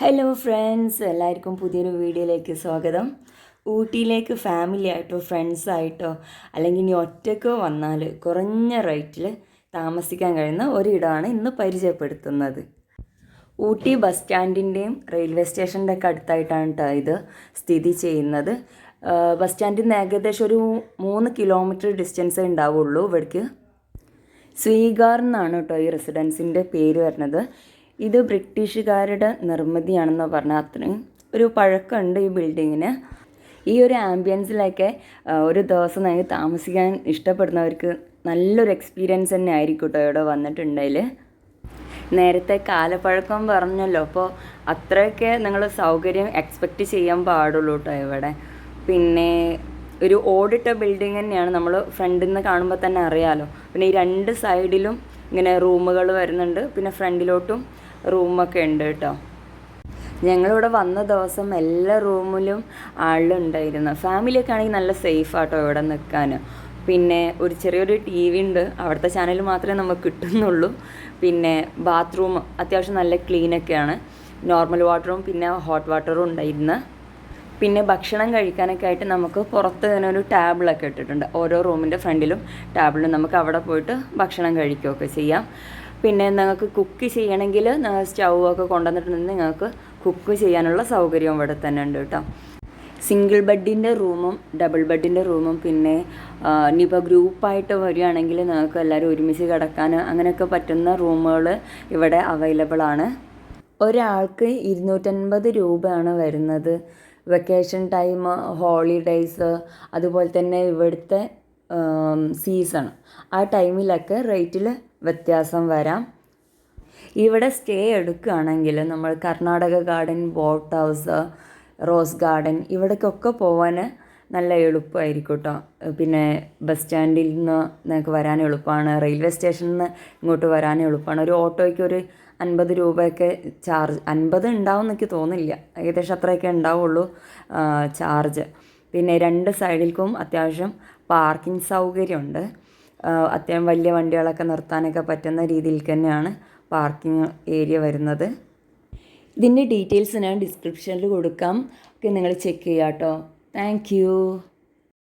Hello friends എല്ലാവർക്കും പുതിയൊരു വീഡിയോയിലേക്ക് സ്വാഗതം. ഊട്ടിയിലേക്ക് ഫാമിലി ആയിട്ടോ ഫ്രണ്ട്സായിട്ടോ അല്ലെങ്കിൽ ഇനി ഒറ്റയ്ക്കോ വന്നാൽ കുറഞ്ഞ റേറ്റിൽ താമസിക്കാൻ കഴിയുന്ന ഒരിടമാണ് ഇന്ന് പരിചയപ്പെടുത്തുന്നത്. ഊട്ടി ബസ് സ്റ്റാൻഡിന്റെയും റെയിൽവേ സ്റ്റേഷന്റെ ഒക്കെ അടുത്തായിട്ടാണ് കേട്ടോ ഇത് സ്ഥിതി ചെയ്യുന്നത്. ബസ് സ്റ്റാൻഡിൽ നിന്ന് ഏകദേശം ഒരു മൂന്ന് കിലോമീറ്റർ ഡിസ്റ്റൻസ് ഉണ്ടാവുള്ളൂ ഇവിടേക്ക്. സ്വീകാർ എന്നാണ് കേട്ടോ ഈ റെസിഡൻസിന്റെ പേര് വരുന്നത്. ഇത് ബ്രിട്ടീഷുകാരുടെ നിർമ്മിതിയാണെന്ന് പറഞ്ഞാൽ അത്രയും ഒരു പഴക്കമുണ്ട് ഈ ബിൽഡിങ്ങിന് ഈ ഒരു ആംബിയൻസിലൊക്കെ ഒരു ദിവസം നമുക്ക് താമസിക്കാൻ ഇഷ്ടപ്പെടുന്നവർക്ക് നല്ലൊരു എക്സ്പീരിയൻസ് തന്നെ ആയിരിക്കും കേട്ടോ ഇവിടെ വന്നിട്ടുണ്ടെങ്കിൽ നേരത്തെ കാലപ്പഴക്കം പറഞ്ഞല്ലോ അപ്പോൾ അത്രയൊക്കെ നിങ്ങൾ സൗകര്യം എക്സ്പെക്റ്റ് ചെയ്യാൻ പാടുള്ളൂ കേട്ടോ ഇവിടെ. പിന്നെ ഒരു ഓടിട്ട ബിൽഡിംഗ് തന്നെയാണ് നമ്മൾ ഫ്രണ്ടിൽ നിന്ന് കാണുമ്പോൾ തന്നെ അറിയാമല്ലോ പിന്നെ ഈ രണ്ട് സൈഡിലും ഇങ്ങനെ റൂമുകൾ വരുന്നുണ്ട്. പിന്നെ ഫ്രണ്ടിലോട്ടും റൂമൊക്കെ ഉണ്ട് കേട്ടോ. ഞങ്ങളിവിടെ വന്ന ദിവസം എല്ലാ റൂമിലും ആളുണ്ടായിരുന്നു. ഫാമിലിയൊക്കെ ആണെങ്കിൽ നല്ല സേഫ് ആട്ടോ ഇവിടെ നിൽക്കാൻ. പിന്നെ ഒരു ചെറിയൊരു ടി വി ഉണ്ട്. അവിടുത്തെ ചാനൽ മാത്രമേ നമുക്ക് കിട്ടുന്നുള്ളൂ. പിന്നെ ബാത്റൂം അത്യാവശ്യം നല്ല ക്ലീനൊക്കെയാണ് നോർമൽ വാട്ടറും പിന്നെ ഹോട്ട് വാട്ടറും ഉണ്ടായിരുന്നു. പിന്നെ ഭക്ഷണം കഴിക്കാനൊക്കെ ആയിട്ട് നമുക്ക് പുറത്ത് തന്നെ ഒരു ടാബിളൊക്കെ ഇട്ടിട്ടുണ്ട്. ഓരോ റൂമിന്റെ ഫ്രണ്ടിലും ടാബിളും നമുക്ക് അവിടെ പോയിട്ട് ഭക്ഷണം കഴിക്കുകയൊക്കെ ചെയ്യാം. പിന്നെ നിങ്ങൾക്ക് കുക്ക് ചെയ്യണമെങ്കിൽ സ്റ്റൗ ഒക്കെ കൊണ്ടുവന്നിട്ടുണ്ടെങ്കിൽ നിങ്ങൾക്ക് കുക്ക് ചെയ്യാനുള്ള സൗകര്യവും ഇവിടെ തന്നെ ഉണ്ട് കേട്ടോ. സിംഗിൾ ബെഡിന്റെ റൂമും ഡബിൾ ബെഡിന്റെ റൂമും പിന്നെ ഇനിയിപ്പോൾ ഗ്രൂപ്പായിട്ട് വരികയാണെങ്കിൽ നിങ്ങൾക്ക് എല്ലാവരും ഒരുമിച്ച് കിടക്കാൻ അങ്ങനെയൊക്കെ പറ്റുന്ന റൂമുകൾ ഇവിടെ അവൈലബിൾ ആണ്. ഒരാൾക്ക് ഇരുന്നൂറ്റൻപത് രൂപയാണ് വരുന്നത്. വെക്കേഷൻ ടൈം ഹോളിഡേയ്സ് അതുപോലെ തന്നെ ഇവിടുത്തെ സീസൺ ആ ടൈമിലൊക്കെ റേറ്റിൽ വ്യത്യാസം വരാം. ഇവിടെ സ്റ്റേ എടുക്കുകയാണെങ്കിൽ നമ്മൾ Karnataka garden boat house rose garden ഇവിടേക്കൊക്കെ പോകാൻ നല്ല എളുപ്പമായിരിക്കും കേട്ടോ. പിന്നെ ബസ് സ്റ്റാൻഡിൽ നിന്ന് നിങ്ങൾക്ക് വരാൻ എളുപ്പമാണ്. റെയിൽവേ സ്റ്റേഷനിൽ നിന്ന് ഇങ്ങോട്ട് വരാൻ എളുപ്പമാണ്. ഒരു ഓട്ടോയ്ക്ക് ഒരു അൻപത് രൂപയൊക്കെ ചാർജ് അൻപത് ഉണ്ടാവും എനിക്ക് തോന്നില്ല ഏകദേശം അത്രയൊക്കെ ഉണ്ടാവുള്ളൂ ചാർജ് പിന്നെ രണ്ട് സൈഡിൽക്കും അത്യാവശ്യം പാർക്കിംഗ് സൗകര്യമുണ്ട്. അത്യാവശ്യം വലിയ വണ്ടികളൊക്കെ നിർത്താനൊക്കെ പറ്റുന്ന രീതിയിൽ തന്നെയാണ് പാർക്കിംഗ് ഏരിയ വരുന്നത്. ഇതിന്റെ ഡീറ്റെയിൽസ് ഞാൻ ഡിസ്ക്രിപ്ഷനിൽ കൊടുക്കാം. ഒക്കെ നിങ്ങൾ ചെക്ക് ചെയ്യാം കേട്ടോ താങ്ക്